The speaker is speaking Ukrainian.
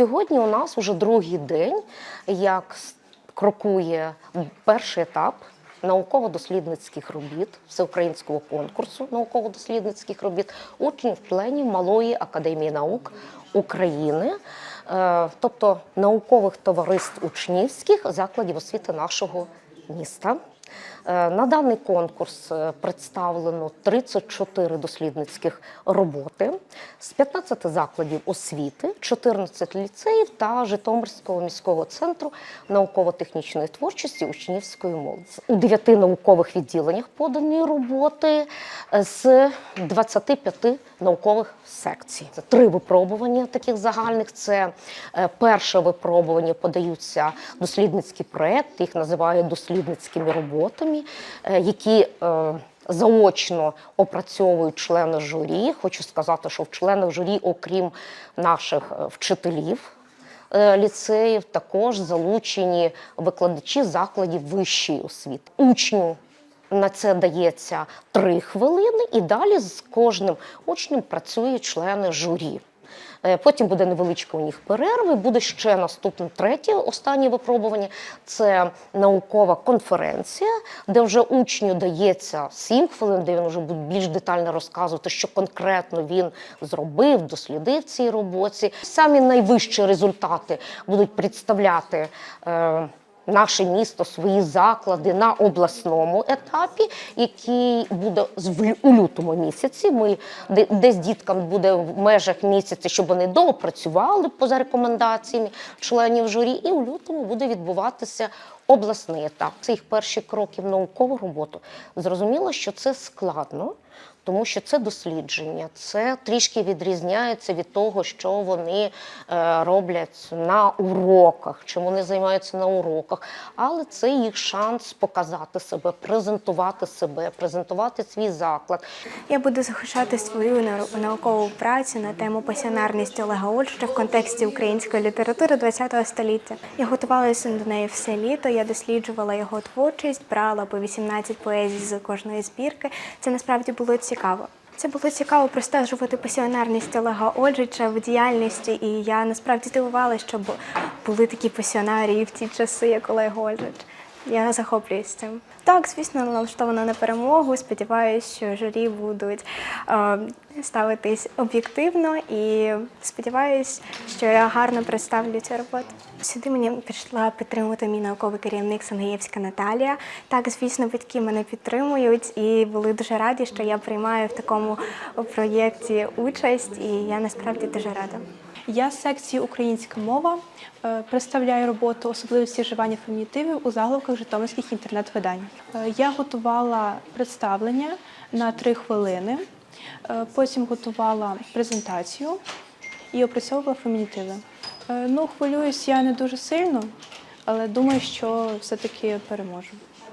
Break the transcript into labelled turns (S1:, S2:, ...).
S1: Сьогодні у нас вже другий день, як крокує перший етап науково-дослідницьких робіт всеукраїнського конкурсу науково-дослідницьких робіт учнів членів Малої академії наук України, е, тобто наукових товариств учнівських закладів освіти нашого міста. Е, На даний конкурс е, представлено 34 дослідницьких роботи з 15 закладів освіти, 14 ліцеїв та Житомирського міського центру науково-технічної творчості учнівської молоді. У 9 наукових відділеннях подані роботи е, з 25 наукових секцій. Це три випробування таких загальних. Це перше випробування подаються дослідницькі проекти, їх називають дослідницькими роботами, е, які е, заочно опрацьовують члени журі. Хочу сказати, що в членах журі, окрім наших е, вчителів. Ліцеїв також залучені викладачі закладів вищої освіти. Учню на це дається три хвилини, і далі з кожним учнем працюють члени журі. Е, Потім буде невеличка у них перерви. буде ще наступне третє останнє випробування. Це наукова конференція, де вже учню дається 7 хвилин, де він вже буде більш детально розказувати, що конкретно він зробив, дослідив цій роботі. Самі найвищі результати будуть представляти. е, наше місто, свої заклади на обласному етапі, який буде у лютому місяці. Ми де- десь діткам буде в межах місяця, щоб вони доопрацювали поза рекомендаціями членів журі, і у лютому буде відбуватися. Обласний етап це їх перші кроки наукову роботу. Зрозуміло, що це складно, тому що це дослідження, це трішки відрізняється від того, що вони е, роблять на уроках, чим вони займаються на уроках. Але це їх шанс показати себе, презентувати себе, презентувати свій заклад.
S2: Я буду захищати свою наукову працю на тему пасіонарність Олега Ольшича в контексті української літератури ХХ століття. Я готувалася до неї все літо. Я досліджувала його творчість, брала по 18 поезій з кожної збірки. Це насправді було цікаво. Це було цікаво простежувати пасіонарність Олега Ольжича в діяльності, і я насправді дивувалася, що були такі пасіонарії в ті часи, як Олег Ольжич. Я захоплююсь цим. Так, звісно, налаштована на перемогу. Сподіваюся, що журі будуть е, ставитись об'єктивно і сподіваюся, що я гарно представлю цю роботу. Сюди мені прийшла підтримувати мій науковий керівник Сангієвська Наталія. Так, звісно, батьки мене підтримують і були дуже раді, що я приймаю в такому проєкті участь, і я насправді дуже рада.
S3: Я з секції Українська мова е, представляю роботу особливості вживання фемінітивів у заголовках житомирських інтернет-видань. Е, Я готувала представлення на три хвилини, е, потім готувала презентацію і опрацьовувала фемінітиви. Ну, хвилююсь я не дуже сильно, але думаю, що все-таки переможу.